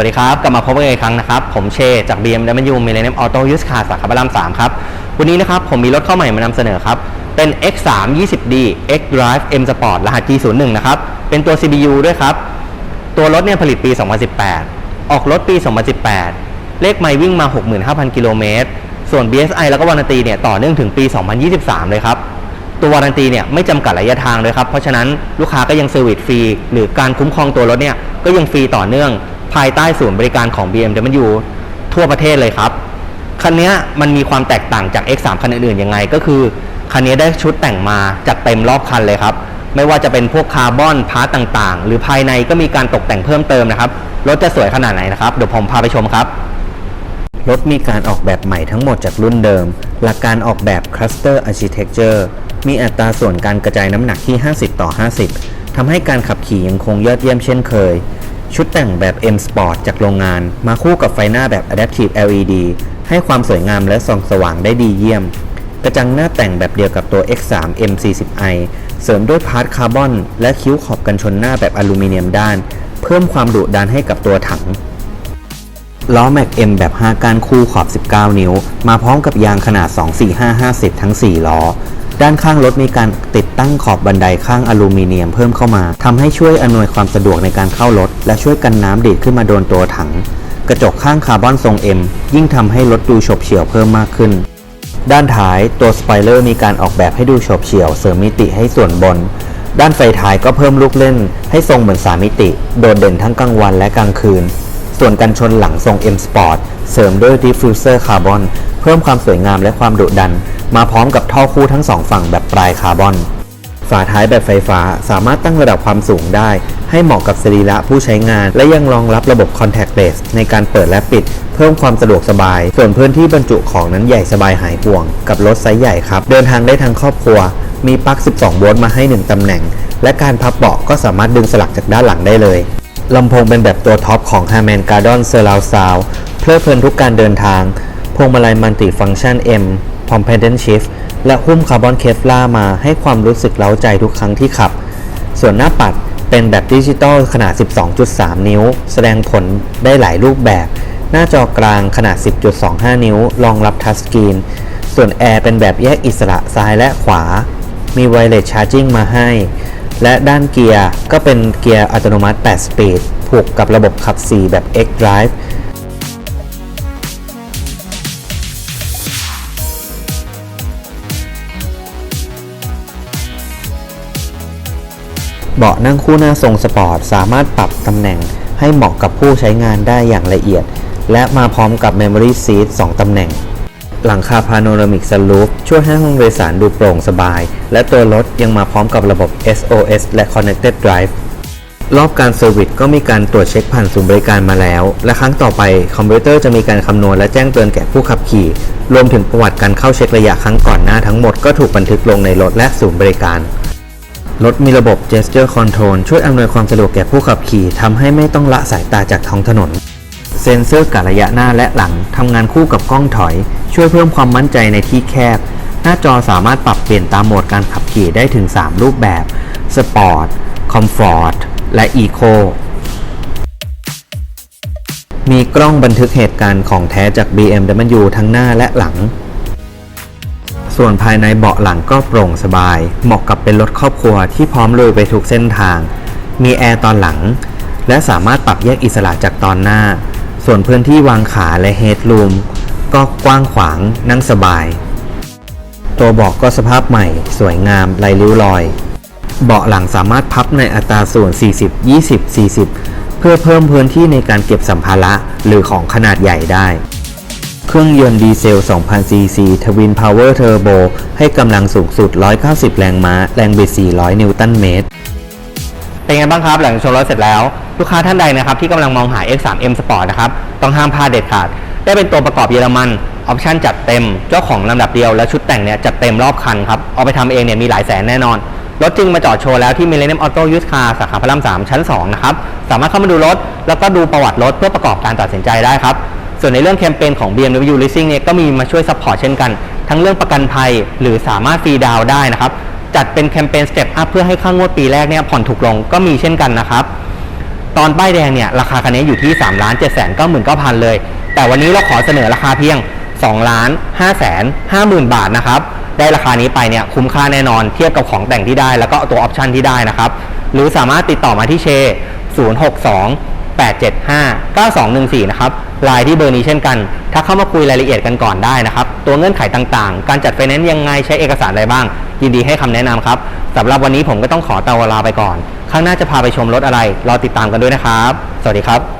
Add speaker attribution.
Speaker 1: วัสดีครับ กลับมาพบกันอีกครั้งนะครับ ผมเชจาก BMW Millennium Auto Used Car สาขาพระราม3ครับ วันนี้นะครับผมมีรถเข้าใหม่มานำเสนอครับ เป็น X3 20D X Drive M Sport รหัส G01 นะครับ เป็นตัว CBU ด้วยครับ ตัวรถเนี่ยผลิตปี 2018 ออกรถปี 2018 เลขไมล์วิ่งมา 65,000 กิโลเมตร ส่วน BSI แล้วก็วารันตีเนี่ยต่อเนื่องถึงปี 2023 เลยครับตัววารันตีเนี่ยไม่จำกัดระยะทางเลยครับ เพราะฉะนั้นลูกค้าก็ยังเซอร์วิสฟรี หรือการคุ้มครองตัวรถเนี่ยก็ยังฟรีต่อเนื่อง ภายใต้ศูนย์บริการของ BMW ทั่วประเทศเลยครับคันนี้มันมีความแตกต่างจาก X3 คันอื่นๆยังไง ก็คือคันนี้ได้ชุดแต่งมาจัดเต็มรอบคันเลยครับ ไม่ว่าจะเป็นพวกคาร์บอนพาร์ตต่างๆ หรือภายในก็มีการตกแต่งเพิ่มเติมนะครับรถจะสวยขนาดไหนนะครับ เดี๋ยวผมพาไปชมครับ
Speaker 2: รถมีการออกแบบใหม่ทั้งหมดจากรุ่นเดิม หลักการออกแบบ Cluster Architecture มีอัตราส่วนการกระจายน้ำหนักที่ 50 ต่อ 50ทำให้การขับขี่ยังคงยอดเยี่ยมเช่นเคย ชุดแต่งแบบ M Sport จากโรงงาน มาคู่กับไฟหน้าแบบ Adaptive LED ให้ความสวยงามและส่องสว่างได้ดีเยี่ยม กระจังหน้าแต่งแบบเดียวกับตัว X3 M40i เสริมด้วยพาร์ทคาร์บอนและคิ้วขอบกันชนหน้าแบบอลูมิเนียมด้าน เพิ่มความดุดันให้กับตัวถัง ล้อแม็ก M แบบ 5ก้านคู่ขอบ 19 นิ้ว มาพร้อมกับยางขนาด 245-50 ทั้ง 4 ล้อ ด้านข้างรถมีการติดตั้งขอบบันไดข้างอลูมิเนียมเพิ่มเข้ามาทำให้ช่วยอำนวยความสะดวกในการเข้ารถ และช่วยกันน้ำดีดขึ้นมาโดนตัวถัง กระจกข้างคาร์บอนทรง M ยิ่งทำให้รถดูฉบเฉี่ยวเพิ่มมากขึ้น ด้านท้ายตัวสปอยเลอร์มีการออกแบบให้ดูฉบเฉี่ยว เสริมมิติให้ส่วนบน ด้านไฟท้ายก็เพิ่มลูกเล่น ให้ทรงเหมือนสามมิติ โดดเด่นทั้งกลางวันและกลางคืน ส่วนกันชนหลังทรง M Sport เสริมด้วย Diffuser Carbon เพิ่มความสวยงามและความดุดัน มาพร้อมกับท่อคู่ทั้งสองฝั่งแบบปลายคาร์บอน ฝาท้ายแบบไฟฟ้าสามารถตั้งระดับความสูงได้ ให้เหมาะกับสรีระผู้ใช้งาน และยังรองรับระบบ Contactless ในการเปิดและปิด เพิ่มความสะดวกสบาย ส่วนพื้นที่บรรจุของนั้นใหญ่สบายหายห่วง กับรถไซส์ใหญ่ครับ เดินทางได้ทั้งครอบครัว มีปลั๊ก 12 โวลต์มาให้ 1 ตำแหน่ง และการพับเบาะก็สามารถดึงสลักจากด้านหลังได้เลย ลำโพงเป็นแบบตัวท็อปของ Harman Kardon Surround Sound เพลิดเพลินทุกการเดินทาง พวงมาลัยมัลติฟังชัน M p o m p e d a n t Shift และหุ้มคาร์บอนเคฟล่ามาให้ความรู้สึกเล้าใจทุกครั้งที่ขับ ส่วนหน้าปัดเป็นแบบดิจิตอลขนาด 12.3 นิ้ว แสดงผลได้หลายรูปแบบ หน้าจอกลางขนาด 10.25 นิ้ว รองรับทัชสกรีน ส่วนแอร์เป็นแบบแยกอิสระซ้ายและขวา มีไวเลสชาร์จิ่งมาให้ และด้านเกียร์ก็เป็นเกียร์อัตโนมัติ 8 สปีด ผูกกับระบบขับ 4 แบบ X Drive เบาะนั่งคู่หน้าทรงสปอร์ต สามารถปรับตำแหน่งให้เหมาะกับผู้ใช้งานได้อย่างละเอียด และมาพร้อมกับ Memory Seat 2 ตำแหน่ง หลังคาพาโนรามิกสลูปช่วยให้ห้องโดยสารดูโปร่งสบาย และตัวรถยังมาพร้อมกับระบบ SOS และ Connected Drive รอบการเซอร์วิสก็มีการตรวจเช็คผ่านศูนย์บริการมาแล้ว และครั้งต่อไปคอมพิวเตอร์จะมีการคำนวณและแจ้งเตือนแก่ผู้ขับขี่ รวมถึงประวัติการเข้าเช็คระยะครั้งก่อนหน้าทั้งหมดก็ถูกบันทึกลงในรถและศูนย์บริการ รถมีระบบ Gesture Control ช่วยอำนวยความสะดวกแก่ผู้ขับขี่ทำให้ไม่ต้องละสายตาจากท้องถนน เซ็นเซอร์กะระยะหน้าและหลังทำงานคู่กับกล้องถอย ช่วยเพิ่มความมั่นใจในที่แคบ หน้าจอสามารถปรับเปลี่ยนตามโหมดการขับขี่ได้ถึง 3 รูปแบบ Sport Comfort และ Eco มีกล้องบันทึกเหตุการณ์ของแท้จาก BMW ทั้งหน้าและหลัง ส่วนภายในเบาะหลังก็โปร่งสบาย เหมาะกับเป็นรถครอบครัวที่พร้อมลุยไปทุกเส้นทาง มีแอร์ตอนหลัง และสามารถปรับแยกอิสระจากตอนหน้า ส่วนพื้นที่วางขาและเฮดรูมก็กว้างขวางนั่งสบาย ตัวเบาะก็สภาพใหม่ สวยงามไร้ริ้วรอย เบาะหลังสามารถพับในอัตราส่วน 40 20 40 เพื่อเพิ่มพื้นที่ในการเก็บสัมภาระหรือของขนาดใหญ่ได้เครื่องยนต์ดีเซล 2,000ซีซีทวินพาวเวอร์เทอร์โบให้กำลังสูงสุด 190 แรงม้า แรงบิด 400 นิวตันเมตร
Speaker 1: เป็นไงบ้างครับหลังชมรถเสร็จแล้ว ลูกค้าท่านใดนะครับที่กำลังมองหา X3 M Sport นะครับต้องห้ามพลาดเด็ดขาด ได้เป็นตัวประกอบเยอรมันออปชั่นจัดเต็ม เจ้าของลำดับเดียวและชุดแต่งเนี่ยจัดเต็มรอบคันครับ เอาไปทำเองเนี่ยมีหลายแสนแน่นอน รถจึงมาจอดโชว์แล้วที่ Millennium Auto Used Car สาขาพระราม3ชั้น 2 นะครับ สามารถเข้ามาดูรถ แล้วก็ดูประวัติรถเพื่อประกอบการตัดสินใจได้ครับ ส่วนในเรื่องแคมเปญของ BMW Leasing เนี่ยก็มีมาช่วยซัพพอร์ตเช่นกัน ทั้งเรื่องประกันภัยหรือสามารถฟรีดาวน์ได้นะครับ จัดเป็นแคมเปญ Step Up เพื่อให้ค่างวดปีแรกเนี่ยผ่อนถูกลงก็มีเช่นกันนะครับ ตอนป้ายแดงเนี่ยราคาคันนี้อยู่ที่3ล้าน7 9 9 0 0 0 เลย แต่วันนี้เราขอเสนอราคาเพียง2ล้าน5แสน50,000 บาทนะครับ ได้ราคานี้ไปเนี่ยคุ้มค่าแน่นอนเทียบกับของแต่งที่ได้ แล้วก็ตัวออปชันที่ได้นะครับ หรือสามารถติดต่อมาที่เช 062 875 9214 นะครับไลน์ที่เบอร์นี้เช่นกัน ถ้าเข้ามาคุยรายละเอียดกันก่อนได้นะครับ ตัวเงื่อนไขต่างๆ การจัดไฟแนนซ์ยังไงใช้เอกสารอะไรบ้าง ยินดีให้คำแนะนำครับสำหรับวันนี้ผมก็ต้องขอตัวลาไปก่อน ข้างหน้าจะพาไปชมรถอะไร รอติดตามกันด้วยนะครับ สวัสดีครับ